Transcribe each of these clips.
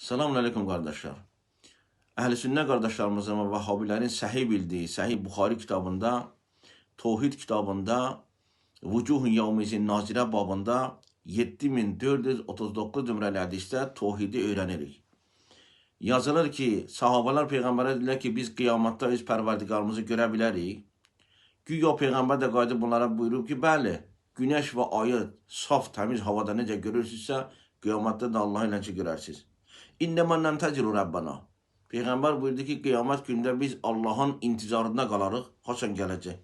Selamun aleyküm qardaşlar. Əhlüsünnə qardaşlarımızın və Vahabilərin səhih bildiyi Səhih Buxari kitabında, Tohid kitabında, Vücuhun Yavmizin Nazirə babında 7439 nömrəli hədisdə tohidi öyrənirik. Yazılır ki, sahabələr Peyğəmbərə dedilər ki, biz qiyamətdə öz pərverdiqarımızı görə bilərik. Güya Peyğəmbər də qayıdıb bunlara buyurub ki, bəli, günəş və ayı saf, təmiz havada necə görürsünüzsə, qiyamətdə də Allah ilə görərsiniz. İnnemə nəntəciru Rabbana. Peygamber buyurdu ki, kıyamet günde biz Allah'ın intizarında qalarıq, haçan gələcək.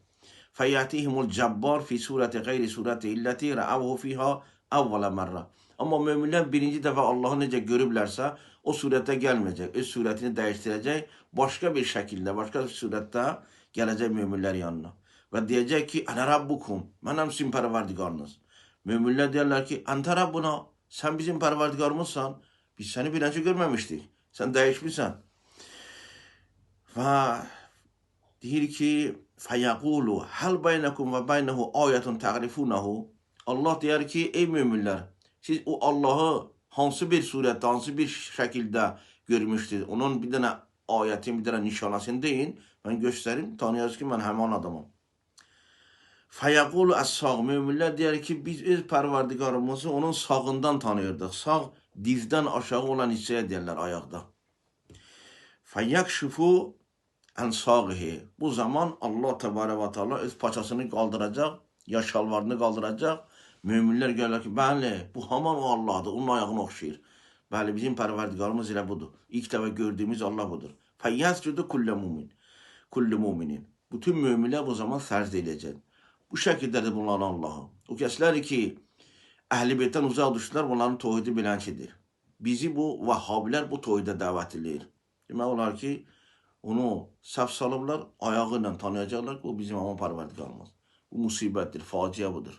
Fəyətihimul cəbbar fi surəti qeyri surəti illəti rəəvhu fiha əvvələ mərrə. Amma möminlər birinci dəfə Allah'ı necə görüblərsə, o surətə gəlməyəcək. Öz surətini dəyişdirəcək, başqa bir şəkildə, başqa bir surətdə gələcək möminlər yanına. Və deyəcək ki, Ənə Rabbukum, mənəm sizin pərverdigarınız. Möminlər deyərlər ki, Əntə Rabbuna, sən bizim pərverdigarımızsan, biz səni biləcə görməmişdik. Sən dəyişmişsən. Və deyir ki, fəyəqulu həl beynəkum və beynəhu ayətun təqrifunahu. Allah deyər ki, ey möminlər, siz o Allahı hansı bir surətdə, hansı bir şəkildə görmüşdünüz? Onun bir dənə ayətin, bir dənə nişanəsini deyin, mən göstərim, tanıyasınız ki, mən həman adamım. Fəyəqulu əs-sağ, möminlər deyər ki, biz öz pərverdigarımızı onun sağından tanıyırdıq. Sağ dizdən aşağı olan hissəyə deyərlər ayaqda. Fəyyəkşufu ən sağihi. Bu zaman Allah Tebarə və Teala öz paçasını qaldıracaq, ya şalvarını qaldıracaq. Möminlər gəlirlər ki, bəli, bu haman o Allahdır, onun ayağını oxşayır. Bəli, bizim pərverdigarımız elə budur. İlk dəfə gördüyümüz Allah budur. Fəyyəscudu kullə mumin. Kullu muminin. Bütün möminlər bu zaman sərz edəcək. Bu şəkildədir bunların Allahı. O kəslər ki, əhl-i beytdən uzaq düşdülər, bunların tohidi bilənçidir. Bizi bu vahhabilər bu tohida dəvət edir. Demək olar ki, onu səhv salıblar, ayağı ilə tanıyacaqlar ki, o bizim aman pərverdigarımız. Bu musibətdir, faciə budur.